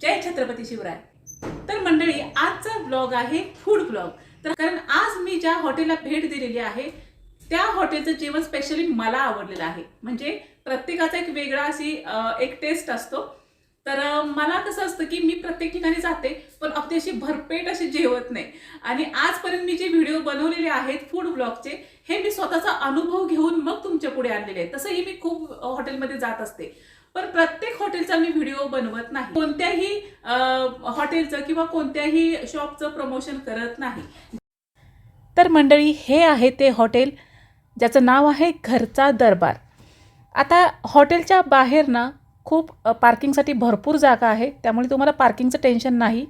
जय छत्रपती शिवराय. तर मंडळी आजचा ब्लॉग आहे फूड ब्लॉग तर कारण आज मी ज्या हॉटेलला भेट दिलेली आहे त्या हॉटेलचं जेवण स्पेशली मला आवडलेलं आहे. म्हणजे प्रत्येकाचा एक वेगळा अशी एक टेस्ट असतो. तर मला कसं असतं की मी प्रत्येक ठिकाणी जाते पण अगदी अशी भरपेट अशी जेवत नाही. आणि आजपर्यंत मी जे व्हिडिओ बनवलेले आहेत फूड ब्लॉगचे हे मी स्वतःचा अनुभव घेऊन मग तुमच्यापुढे आणलेले आहे तसंही मी खूप हॉटेलमध्ये जात असते. पण प्रत्येक हॉटेलचा मी व्हिडिओ बनवत नाही. कोणत्याही हॉटेलचं किंवा कोणत्याही शॉपचं प्रमोशन करत नाही. तर मंडळी हे आहे ते हॉटेल ज्याचं नाव आहे घरचा दरबार. आता हॉटेलच्या बाहेर ना खूप पार्किंगसाठी भरपूर जागा आहे. त्यामुळे तुम्हाला पार्किंगचं टेन्शन नाही.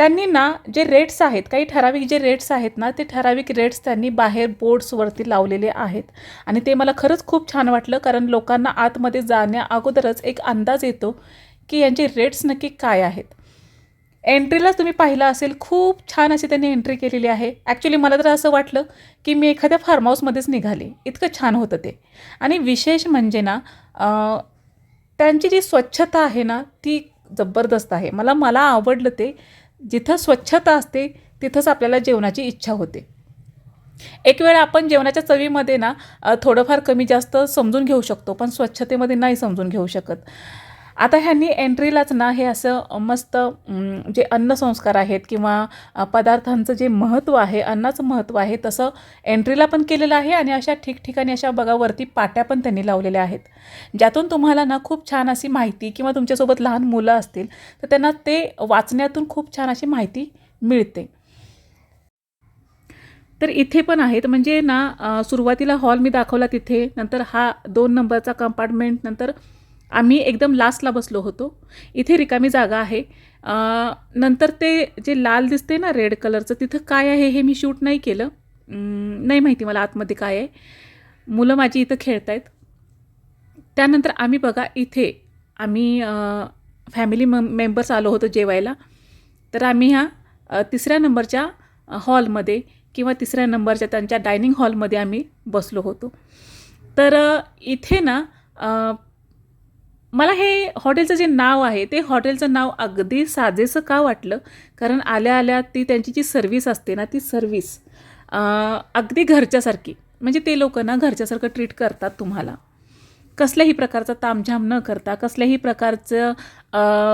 त्यांनी ना जे रेट्स आहेत काही ठराविक जे रेट्स आहेत ना ते ठराविक रेट्स त्यांनी बाहेर बोर्ड्सवरती लावलेले आहेत. आणि ते मला खरंच खूप छान वाटलं कारण लोकांना आतमध्ये जाण्या अगोदरच एक अंदाज येतो की यांचे रेट्स नक्की काय आहेत. एंट्रीलाच तुम्ही पाहिलं असेल खूप छान अशी त्यांनी एंट्री केलेली आहे. ॲक्च्युली मला तर असं वाटलं की मी एखाद्या फार्म हाऊसमध्येच निघाले. इतकं छान होतं ते. आणि विशेष म्हणजे ना त्यांची जी स्वच्छता आहे ना ती जबरदस्त आहे. मला मला आवडलं ते. जिथं स्वच्छता असते तिथंच आपल्याला जेवणाची इच्छा होते. एक वेळ आपण जेवणाच्या चवीमध्ये ना थोडंफार कमी जास्त समजून घेऊ शकतो पण स्वच्छतेमध्ये नाही समजून घेऊ शकत. आता ह्यांनी एंट्रीलाच ना हे असं मस्त जे अन्नसंस्कार आहेत किंवा पदार्थांचं जे महत्त्व आहे अन्नाचं महत्त्व आहे तसं एंट्रीला पण केलेलं आहे आणि अशा ठिकठिकाणी अशा बघा वरती पाट्या पण त्यांनी लावलेल्या आहेत. ज्यातून तुम्हाला ना खूप छान अशी माहिती किंवा तुमच्यासोबत लहान मुलं असतील तर त्यांना ते वाचण्यातून खूप छान अशी माहिती मिळते. तर इथे पण आहेत म्हणजे ना सुरुवातीला हॉल मी दाखवला तिथे नंतर हा दोन नंबरचा कंपार्टमेंट नंतर आम्ही एकदम लास्टला बसलो होतो. इथे रिकामी जागा आहे. नंतर ते जे लाल दिसते ना रेड कलरचं तिथं काय आहे हे मी शूट नाही केलं. नाही माहिती मला आतमध्ये काय आहे. मुलं माझी इथं खेळत आहेत त्यानंतर आम्ही बघा इथे आम्ही फॅमिली म मेंबर्स आलो होतो जेवायला. तर आम्ही ह्या तिसऱ्या नंबरच्या हॉलमध्ये किंवा तिसऱ्या नंबरच्या त्यांच्या डायनिंग हॉलमध्ये आम्ही बसलो होतो. तर इथे ना मला हे हॉटेलचं जे नाव आहे ते हॉटेलचं नाव अगदी साजेसं का वाटलं? कारण आल्या आल्या ती त्यांची जी सर्विस असते ना ती सर्विस अगदी घरच्यासारखी. म्हणजे ते लोक ना घरच्यासारखं ट्रीट करतात तुम्हाला. कसल्याही प्रकारचा तामझाम न करता कसल्याही प्रकारचं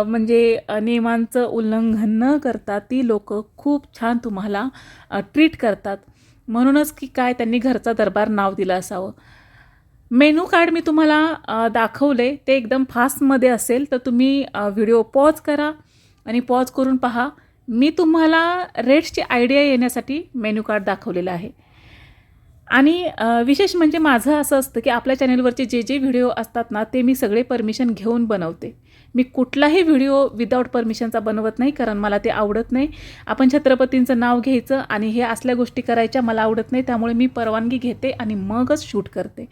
म्हणजे नियमांचं उल्लंघन न करता ती लोक खूप छान तुम्हाला ट्रीट करतात. म्हणूनच की काय त्यांनी घरचा दरबार नाव दिलं असावं. मेनू कार्ड मी तुम्हाला दाखवले ते एकदम फास्टमध्ये असेल तर तुम्ही व्हिडिओ पॉज करा आणि पॉज करून पहा. मी तुम्हाला रेट्सची आयडिया येण्यासाठी मेनू कार्ड दाखवलेलं आहे. आणि विशेष म्हणजे माझं असं असतं की आपल्या चॅनलवरचे जे जे व्हिडिओ असतात ना ते मी सगळे परमिशन घेऊन बनवते. मी कुठलाही व्हिडिओ विदाऊट परमिशनचा बनवत नाही कारण मला ते आवडत नाही. आपण छत्रपतींचं नाव घ्यायचं आणि हे असल्या गोष्टी करायच्या मला आवडत नाही त्यामुळे मी परवानगी घेते आणि मगच शूट करते.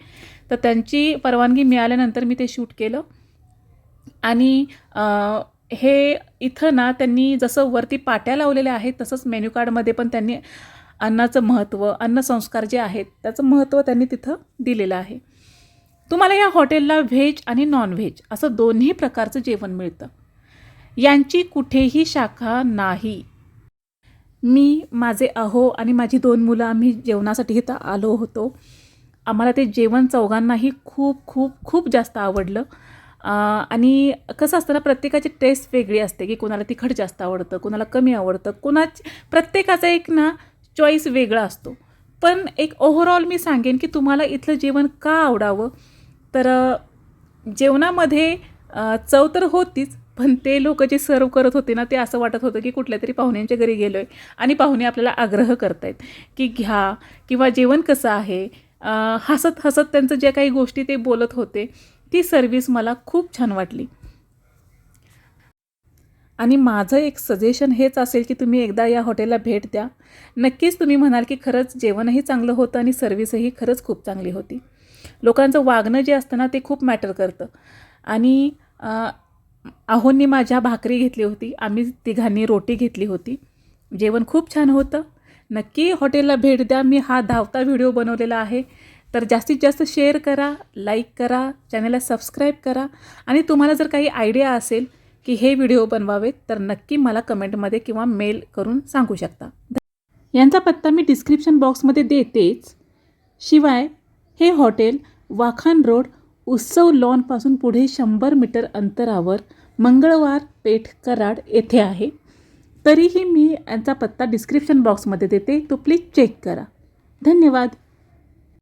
तर त्यांची परवानगी मिळाल्यानंतर मी ते शूट केलं. आणि हे इथं ना त्यांनी जसं वरती पाट्या लावलेल्या आहेत तसंच मेन्यू कार्डमध्ये पण त्यांनी अन्नाचं महत्त्व अन्नसंस्कार जे आहेत त्याचं महत्त्व त्यांनी तिथं दिलेलं आहे. तुम्हाला या हॉटेलला व्हेज आणि नॉनव्हेज असं दोन्ही प्रकारचं जेवण मिळतं. यांची कुठेही शाखा नाही. मी माझे अहो आणि माझी दोन मुलं आम्ही जेवणासाठी इथं आलो होतो. आम्हाला ते जेवण चौघांनाही खूप खूप खूप जास्त आवडलं. आणि कसं असतं ना प्रत्येकाची टेस्ट वेगळी असते की कोणाला तिखट जास्त आवडतं कोणाला कमी आवडतं. कोणाच प्रत्येकाचं एक ना चॉईस वेगळा असतो. पण एक ओव्हरऑल मी सांगेन की तुम्हाला इथलं जेवण का आवडावं? तर जेवणामध्ये चव तर होतीच पण ते लोक जे सर्व करत होते ना ते असं वाटत होतं की कुठल्या तरी पाहुण्यांच्या घरी गेलो आहे आणि पाहुणे आपल्याला आग्रह करतायत की घ्या किंवा जेवण कसं आहे? हसत हसत त्यांचं ज्या काही गोष्टी ते बोलत होते ती सर्विस मला खूप छान वाटली. आणि माझं एक सजेशन हेच असेल की तुम्ही एकदा या हॉटेलला भेट द्या. नक्कीच तुम्ही म्हणाल की खरंच जेवणही चांगलं होतं आणि सर्व्हिसही खरंच खूप चांगली होती. लोकांचं वागणं जे असतं ना ते खूप मॅटर करतं. आणि अं, आहोंनी माझ्या भाकरी घेतली होती. आम्ही तिघांनी रोटी घेतली होती. जेवण खूप छान होतं. नक्की हॉटेलला भेट द्या. मी हा धावता व्हिडिओ बनवलेला आहे. तर जास्तीत जास्त शेअर करा लाईक करा चॅनलला सबस्क्राईब करा. आणि तुम्हाला जर काही आयडिया असेल की हे व्हिडिओ बनवावेत तर नक्की मला कमेंटमध्ये किंवा मेल करून सांगू शकता. यांचा पत्ता मी डिस्क्रिप्शन बॉक्समध्ये देतेच. शिवाय हे हॉटेल वाखान रोड उत्सव लॉनपासून पुढे शंभर मीटर अंतरावर मंगळवार पेठ कराड येथे आहे. तरीही मी यांचा पत्ता डिस्क्रिप्शन बॉक्समध्ये देते तो प्लीज चेक करा. धन्यवाद.